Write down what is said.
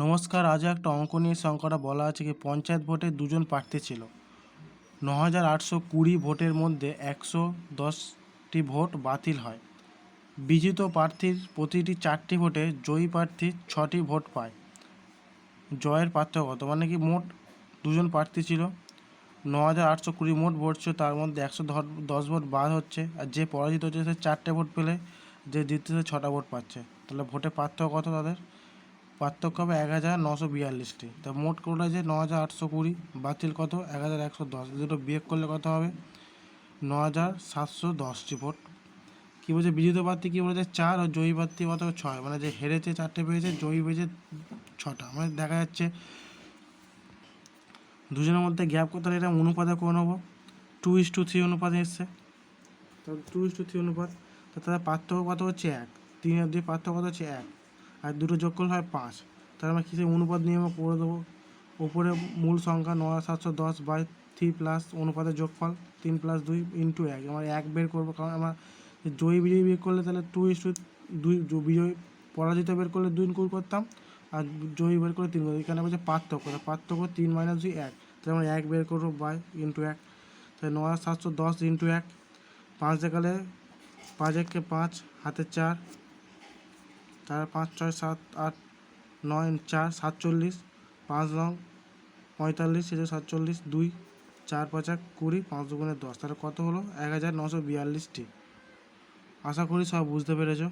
নমস্কার, আজ একটা অঙ্ক নিয়ে সংখ্যাটা বলা আছে কি পঞ্চায়েত ভোটে দুজন প্রার্থী ছিল। ন হাজার আটশো কুড়ি ভোটের মধ্যে একশো দশটি ভোট বাতিল হয়। বিজিত প্রার্থীর প্রতিটি চারটি ভোটে জয়ী প্রার্থী ছটি ভোট পায়। জয়ের পার্থক্য কত? মানে কি মোট দুজন প্রার্থী ছিল। ন হাজার আটশো কুড়ি মোট ভোট ছিল, তার মধ্যে একশো দশ ভোট বাদ হচ্ছে। আর যে পরাজিত হচ্ছে, সে চারটে ভোট পেলে, যে জিতছে ছটা ভোট পাচ্ছে। তাহলে ভোটের পার্থক্য কত তাদের? পার্থক্য হবে এক হাজার নশো বিয়াল্লিশটি। তা মোট কোটা যে ন হাজার আটশো কুড়ি, বাতিল কত? এক হাজার একশো দশ। দুটো বিয়োগ করলে কত হবে? ন হাজার সাতশো দশটি ভোট। কী বলছে? বিজিত প্রার্থী কী বলেছে? চার ও জয়ী প্রার্থী কত? ছয়। মানে যে হেরেছে চারটে পেয়েছে, জয়ী পেয়েছে ছটা। মানে দেখা যাচ্ছে দুজনের মধ্যে গ্যাপ কত? এটা অনুপাতে করে নেব টু ইস টু থ্রি অনুপাতে এসছে। তাহলে টু ইস টু থ্রি অনুপাত। তা তাদের পার্থক্য কত হচ্ছে? এক। তিন দুই পার্থক্য কত হচ্ছে? এক। আর দুটো যোগ করলে হয় পাঁচ। তাহলে আমরা কিসে অনুপাত নিয়ে নিয়মে করে দেবো? ওপরে মূল সংখ্যা নয় সাতশো দশ বাই থ্রি প্লাস অনুপাতের যোগফল তিন প্লাস দুই ইন্টু এক। আমরা এক বের করব, কারণ আমরা জয়ী বিজয়ী বের করলে তাহলে টু ইস টু দুই বিজয়ী পরাজিত বের করলে দুই গুণ করতাম, আর জয়ী বের করলে তিন করতাম এখানে বলছে পার্থক্য পার্থক্য তিন মাইনাস দুই, এক। তাহলে আমরা এক বের করব বাই ইন্টু এক। তাহলে নয় সাতশো দশ ইন্টু এক। পাঁচ দেখালে পাঁচ একে পাঁচ, হাতে চার। তার পাঁচ ছয় সাত আট নয় চার সাতচল্লিশ, পাঁচ নং পঁয়তাল্লিশ সেটা সাতচল্লিশ, দুই চার পাঁচ এক কুড়ি, পাঁচ দুগুণে দশ। তাহলে কত হলো? এক হাজার নশো বিয়াল্লিশটি। আশা করি সব বুঝতে পেরেছ।